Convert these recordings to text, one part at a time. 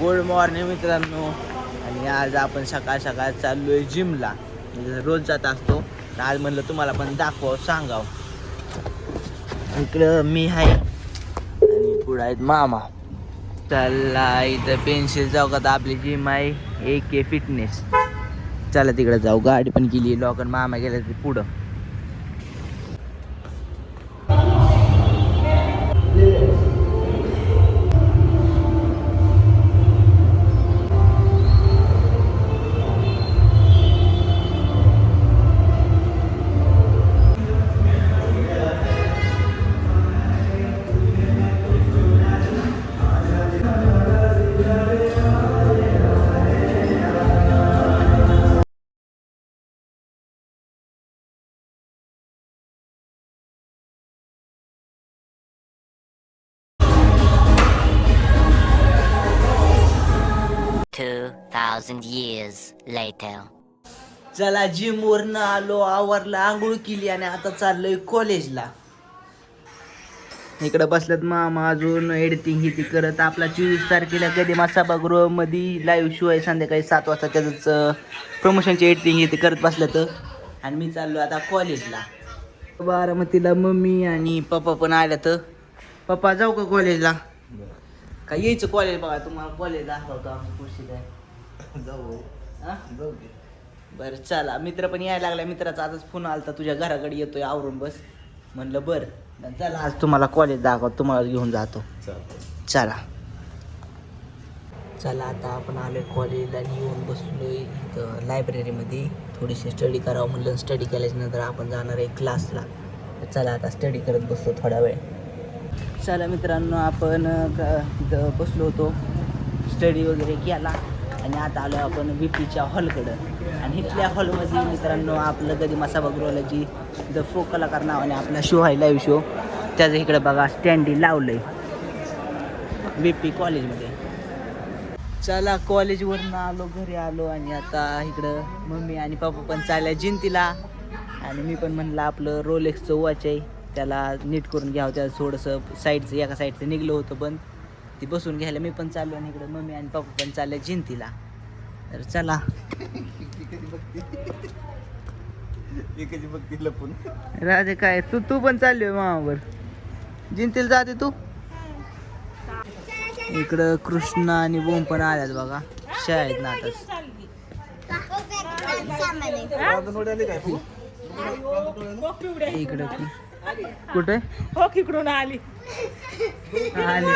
Good morning मित्रांनो. आणि आज आपण सकाळ सकाळ चाललोय जिमला. म्हणजे रोज जात असतो आज म्हणलं तुम्हाला पण दाखवावं सांगाव. इकडं मी आहे. आणि पुढं आहेत मामा. चला इथं पेन्सिल जाऊ का तर आपली जिम आहे. ए के फिटनेस चला तिकडे जाऊ. गाडी पण गेली. लॉकर मामा गेला ते पुढं. Two thousand years later. चला जिम वरनं आलो आवरला आंघोळ केली आणि आता चाललोय कॉलेजला इकडे बसल्यात मामा अजून एडिटिंग ही ती करत. आपला चोवीस तारखेला कधी सभागृहमध्ये लाईव्ह शो आहे संध्याकाळी सात वाजता त्याच प्रमोशनची एडिटिंग ही ते करत बसल्यात. आणि मी चाललो आता कॉलेजला बारामतीला मम्मी आणि पप्पा पण आल्यात. पप्पा जाऊ का कॉलेजला का यायचं कॉलेज बघा तुम्हाला कॉलेज दाखवतो आमचं खुशी काय. जाऊ. हा? जाऊ दे बरं चला. मित्र पण यायला लागला. मित्राचा आजच फोन आलता. तुझ्या घराकडे येतोय आवरून बस. म्हणलं बरं. चला आज तुम्हाला कॉलेज दाखव तुम्हाला घेऊन जातो. चला. चला आता आपण आलोय कॉलेजला आणि येऊन बसलोय इथं लायब्ररीमध्ये थोडीशी स्टडी करावं म्हणलं. स्टडी केल्याच्यानंतर आपण जाणार आहे क्लासला चला आता स्टडी करत बसतो थोडा वेळ. चला मित्रांनो आपण इथं बसलो होतो. स्टडी वगैरे केला आणि आता आलो आपण बी पीच्या हॉलकडं. आणि इथल्या हॉलमध्ये मित्रांनो आपलं कधी सभागृहाला द फो कलाकार नावाने आपला शो आहे लाईव्ह शो त्याचं इकडं बघा स्टँडी लावलंय. बी पी कॉलेजमध्ये चला कॉलेजवरनं आलो घरी आलो आणि आता इकडं मम्मी आणि पप्पा पण चालल्या जिंतीला. आणि मी पण म्हणलं आपलं रोलेक्सचं वॉच आहे. त्याला नीट करून घ्यावं त्याला थोडंसं साईडचं एका साईडचं निघलं होतं पण ती बसून घ्यायला मी पण चाललो आणि इकडं मम्मी आणि पप्पा पण चालल्या जिंतीला. तर चला. लपून राधे काय तू तू पण चालली मामावर. जिंतीला जाते तू? इकडं कृष्णा आणि बोम पण आल्यात बघा. शाळेत ना आताच रांजणवाडी आली काय तू इकडं कुठे? हो इकडून आली. आली.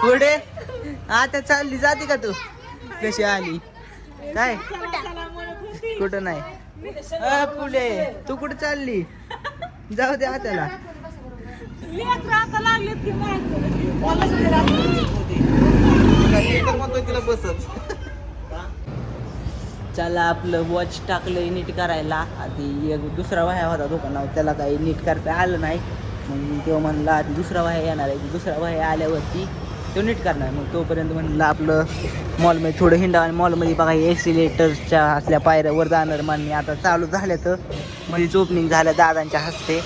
पुढे? आता चालली जाते का तू? कशी आली? काय? कुठं नाही. अ, पुढे. तू कुठं चालली? जाऊ दे हाताला आता लागलेत की काय तर म्हणतोय तिला बसच त्याला आपलं वॉच टाकलं नीट करायला. आधी एक दुसरा वाह्या होता दुकानावर त्याला काही नीट करता आलं नाही. मग तो म्हणला आधी दुसरा वाह्या येणार आहे. दुसरा वाह्या आल्यावरती तो नीट करणार. मग तोपर्यंत म्हणलं आपलं मॉलमध्ये थोडं हिंडा आणि मॉलमध्ये बघा एक्सिलेटरच्या असल्या पायऱ्यावर जाणार मानणी आता चालू झाल्या तर मध्येच ओपनिंग झालं दादांच्या हस्ते.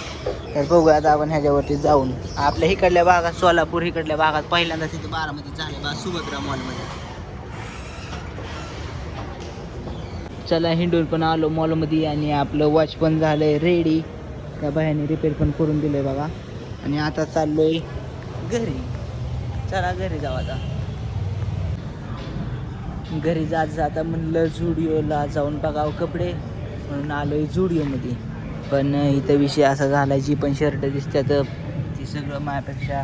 तर बघूया आता आपण ह्याच्यावरती जाऊन. आपल्या इकडल्या भागात सोलापूर इकडल्या भागात पहिल्यांदा तिथं बारामती झालं बा सुभद्रा मॉलमध्ये चला हिंडून पण आलो मॉलमध्ये आणि आपलं वॉच पण झालंय रेडी त्या बायाने रिपेअर पण करून दिलंय बघा. आणि आता चाललोय घरी. चला घरी जाऊ आता. घरी जात जाता म्हणलं झुडिओला जाऊन बघावं कपडे. म्हणून आलोय झुडिओमध्ये पण इथं विषय असा झाला जी पण शर्ट दिसतात ती सगळं माझ्यापेक्षा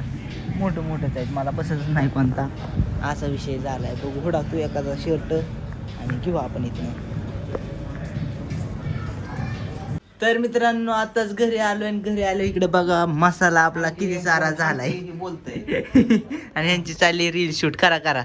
मोठं मोठंच आहेत. मला पसंत नाही कोणता. असा विषय झाला आहे बघू हुडाकतो एखादा शर्ट आणि घेऊ आपण इथनं. तर मित्रांनो आताच घरी आलो आणि घरी आलो इकडे बघा मसाला आपला किती सारा झालाय. बोलतय. आणि यांची चालली रील शूट. करा करा.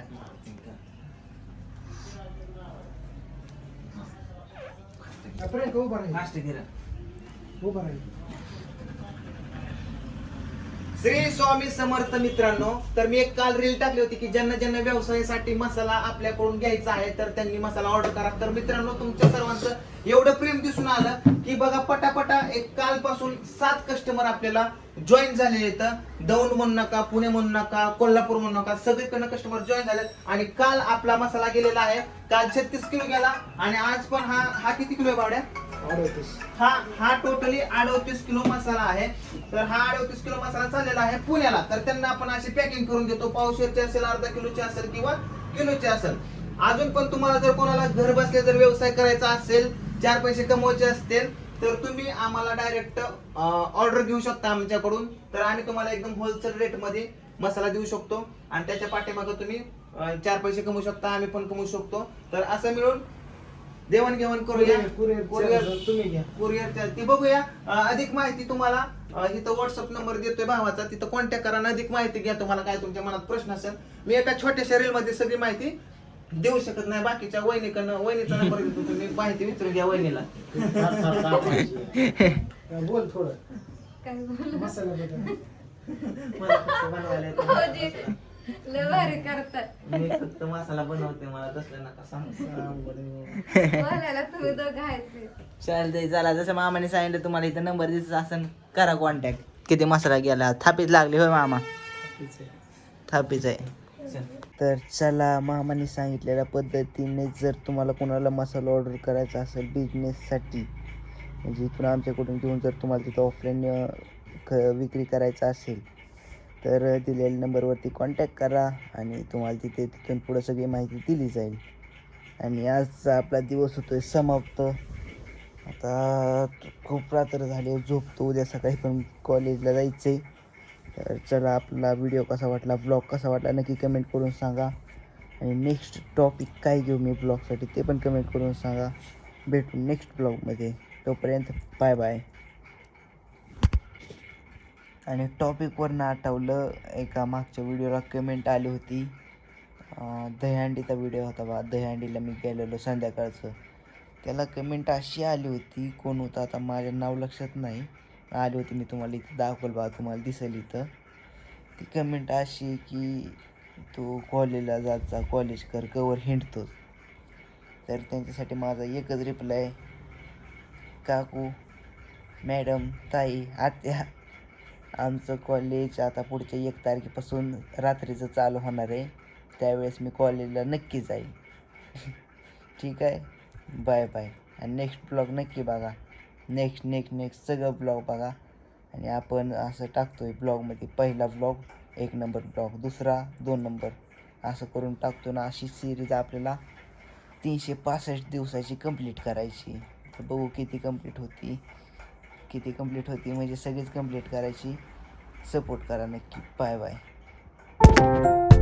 श्री स्वामी समर्थ मित्रांनो तर मी एक काल रील टाकली होती की ज्यांना ज्यांना व्यवसायासाठी मसाला आपल्याकडून घ्यायचा आहे तर त्यांनी मसाला ऑर्डर करा. तर मित्रांनो तुमच्या सर्वांचं एवढं प्रेम दिसून आलं की बघा पटापटा एक कालपासून सात कस्टमर आपल्याला जॉईन झालेले आहेत. दौंड म्हणू नका पुणे म्हणू नका कोल्हापूर म्हणू नका सगळीकडनं कस्टमर जॉईन झालेत. आणि काल आपला मसाला गेलेला आहे. काल छत्तीस किलो गेला आणि आज पण हा हा किती किलो आहे बावड्या? हा हा टोटली अडोतीस किलो मसाला आहे. तर हा अडोतीस किलो मसाला चाललेला आहे पुण्याला. तर त्यांना आपण अशी पॅकिंग करून देतो. पावशेरची असेल अर्धा किलोचे असेल किंवा किलोचे असेल. अजून पण तुम्हाला जर कोणाला घर बसल्या जर व्यवसाय करायचा असेल चार पैसे कमवायचे असतील तर तुम्ही आम्हाला डायरेक्ट ऑर्डर घेऊ शकता आमच्याकडून. तर आम्ही तुम्हाला एकदम होलसेल रेटमध्ये मसाला देऊ शकतो. आणि त्याच्या पाठीमागं तुम्ही चार पैसे कमवू शकता आम्ही पण कमवू शकतो. तर असं मिळून देवाणघेवाण करूया कुरिअर कुरिअर ती बघूया. अं, अधिक माहिती तुम्हाला अं, इथं व्हॉट्सअप नंबर देतोय भावाचा. तिथं कॉन्टॅक्ट करा आणि अधिक माहिती घ्या तुम्हाला काय तुमच्या मनात प्रश्न असेल. मी एका छोट्याशा रील मध्ये सगळी माहिती देऊ शकत नाही. बाकीच्या वहिनीकडनं वहिनीचा नंबर देतो तुम्ही. माहिती विचारून घ्या वहिनीला. बोल थोडं. काय बोलू? मसाला बदल. मला फक्त बनवायला येतं. हो जे, लय भारी करतात. मी फक्त मसाला बनवते मला तसलं नका सांग. बोलायला तुम्ही दोघं आहेत ते. चालतंय चला जसं मामाने सांगितलं तुम्हाला इथं नंबर दिसत असेल करा कॉन्टॅक्ट किती मसाला गेला? थापीच लागली होय मामा. थापीच आहे. तर चला मामाने सांगितलेल्या पद्धतीने जर तुम्हाला कोणाला मसाला ऑर्डर करायचा असेल बिझनेससाठी म्हणजे इथून आमच्याकडून घेऊन जर तुम्हाला तिथं ऑफलाईन ख विक्री करायचं असेल तर दिलेल्या नंबरवरती कॉन्टॅक्ट करा आणि तुम्हाला तिथे तिथून पुढं सगळी माहिती दिली जाईल. आणि आजचा आपला दिवस होतोय समाप्त. आता खूप रात्र झाली झोपतो. उद्या सकाळी पण कॉलेजला जायचं आहे तर चला आपला व्हिडिओ कसा वाटला ब्लॉग कसा वाटला नक्की कमेंट करून सांगा. आणि नेक्स्ट टॉपिक काय घेऊ मी ब्लॉगसाठी ते पण कमेंट करून सांगा. भेटू नेक्स्ट ब्लॉगमध्ये तोपर्यंत बाय बाय आणि टॉपिकवरनं आठवलं एका मागच्या व्हिडिओला कमेंट आली होती. दहीहंडीचा व्हिडिओ होता बा. दहीहंडीला मी गेलेलो संध्याकाळचं. त्याला कमेंट अशी आली होती कोण होतं? आता माझं नाव लक्षात नाही. आली होती मी तुम्हाला इथं दाखवल बा. तुम्हाला दिसेल इथं. ती कमेंट अशी आहे की तू कॉलेजला जात जा कॉलेज कर. कवर हिंडतोस. तर त्यांच्यासाठी माझा एकच रिप्लाय काकू मॅडम ताई आत्या आमचं कॉलेज आता पुढच्या एक तारखेपासून रात्रीचं चालू होणार आहे. त्यावेळेस मी कॉलेजला नक्की जाईल. ठीक आहे? बाय बाय आणि नेक्स्ट ब्लॉग नक्की बघा. नेक्स्ट नेक्स्ट नेक्स्ट सगळं ब्लॉग बघा. आणि आपण असं टाकतो आहे ब्लॉगमध्ये पहिला ब्लॉग एक नंबर ब्लॉग दुसरा दोन नंबर असं करून टाकतो ना अशी सिरीज आपल्याला तीनशे पासष्ट दिवसाची कंप्लीट करायची. तर बघू किती कंप्लीट होती. किती कंप्लीट होती. म्हणजे सगळीच कंप्लीट करायची. सपोर्ट करा नक्की. Bye bye